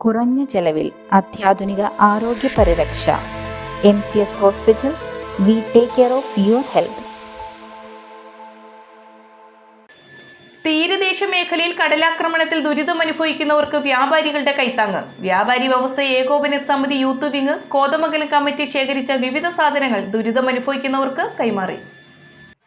കുറഞ്ഞ ചെലവിൽ അത്യാധുനിക ആരോഗ്യ പരിരക്ഷ. M C S hospital we take care of your health തീരദേശ മേഖലയിൽ കടലാക്രമണത്തിൽ ദുരിതമനുഭവിക്കുന്നവർക്ക് വ്യാപാരികളുടെ കൈത്താങ്ങ്. വ്യാപാരി വ്യവസായ ഏകോപന സമിതി യൂത്ത് വിങ് കോതമംഗലം കമ്മിറ്റി ശേഖരിച്ച വിവിധ സാധനങ്ങൾ ദുരിതമനുഭവിക്കുന്നവർക്ക് കൈമാറി.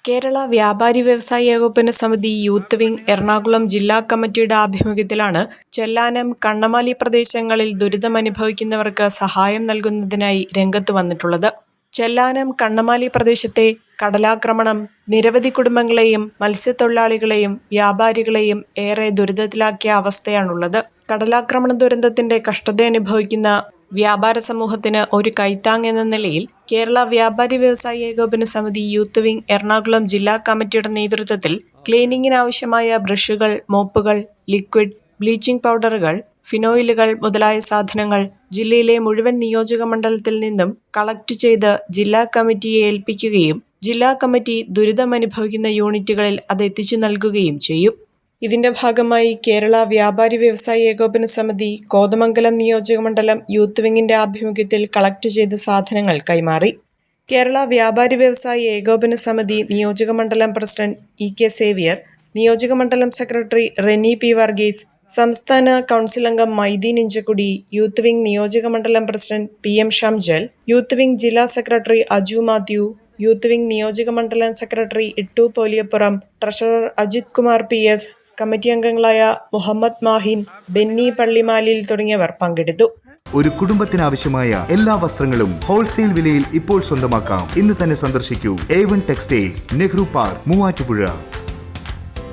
കേരള വ്യാപാരി വ്യവസായ ഏകോപന സമിതി യൂത്ത് വിംഗ് എറണാകുളം ജില്ലാ കമ്മിറ്റിയുടെ ആഭിമുഖ്യത്തിലാണ് ചെല്ലാനം കണ്ണമാലി പ്രദേശങ്ങളിൽ ദുരിതമനുഭവിക്കുന്നവർക്ക് സഹായം നൽകുന്നതിനായി രംഗത്ത് വന്നിട്ടുള്ളത്. ചെല്ലാനം കണ്ണമാലി പ്രദേശത്തെ കടലാക്രമണം നിരവധി കുടുംബങ്ങളെയും മത്സ്യത്തൊഴിലാളികളെയും വ്യാപാരികളെയും ഏറെ ദുരിതത്തിലാക്കിയ അവസ്ഥയാണുള്ളത്. കടലാക്രമണ ദുരന്തത്തിന്റെ കഷ്ടത അനുഭവിക്കുന്ന വ്യാപാര സമൂഹത്തിന് ഒരു കൈത്താങ് എന്ന നിലയിൽ കേരള വ്യാപാരി വ്യവസായ ഏകോപന സമിതി യൂത്ത് വിംഗ് എറണാകുളം ജില്ലാ കമ്മിറ്റിയുടെ നേതൃത്വത്തിൽ ക്ലീനിങ്ങിനാവശ്യമായ ബ്രഷുകൾ മോപ്പുകൾ ലിക്വിഡ് ബ്ലീച്ചിംഗ് പൗഡറുകൾ ഫിനോയിലുകൾ മുതലായ സാധനങ്ങൾ ജില്ലയിലെ മുഴുവൻ നിയോജക മണ്ഡലത്തിൽ നിന്നും കളക്ട് ചെയ്ത് ജില്ലാ കമ്മിറ്റിയെ ഏൽപ്പിക്കുകയും ജില്ലാ കമ്മിറ്റി ദുരിതമനുഭവിക്കുന്ന യൂണിറ്റുകളിൽ അത് എത്തിച്ചു നൽകുകയും ചെയ്യും. ഇതിന്റെ ഭാഗമായി കേരള വ്യാപാരി വ്യവസായി ഏകോപന സമിതി കോതമംഗലം നിയോജകമണ്ഡലം യൂത്ത് വിങ്ങിന്റെ ആഭിമുഖ്യത്തിൽ കളക്ട് ചെയ്ത സാധനങ്ങൾ കൈമാറി. കേരള വ്യാപാരി വ്യവസായി ഏകോപന സമിതി നിയോജകമണ്ഡലം പ്രസിഡന്റ് ഇ കെ സേവിയർ നിയോജകമണ്ഡലം സെക്രട്ടറി റെനി പി വർഗീസ് സംസ്ഥാന കൗൺസിൽ അംഗം മൈദീൻ ഇഞ്ചക്കുടി യൂത്ത് വിംഗ് നിയോജകമണ്ഡലം president P M Shamjal youth wing ജില്ലാ secretary Aju Mathew youth wing നിയോജകമണ്ഡലം secretary Ittu Poliyappuram treasurer Ajith Kumar P S committee അംഗങ്ങളായ മുഹമ്മദ് മാഹിൻ ബെന്നി പള്ളിമാലിൽ തുടങ്ങിയവർ പങ്കെടുത്തു. ഒരു കുടുംബത്തിനാവശ്യമായ എല്ലാ വസ്ത്രങ്ങളും ഹോൾസെയിൽ വിലയിൽ ഇപ്പോൾ സ്വന്തമാക്കാം. ഇന്ന് തന്നെ സന്ദർശിക്കൂ. A one textiles Nehru park Muvattupuzha.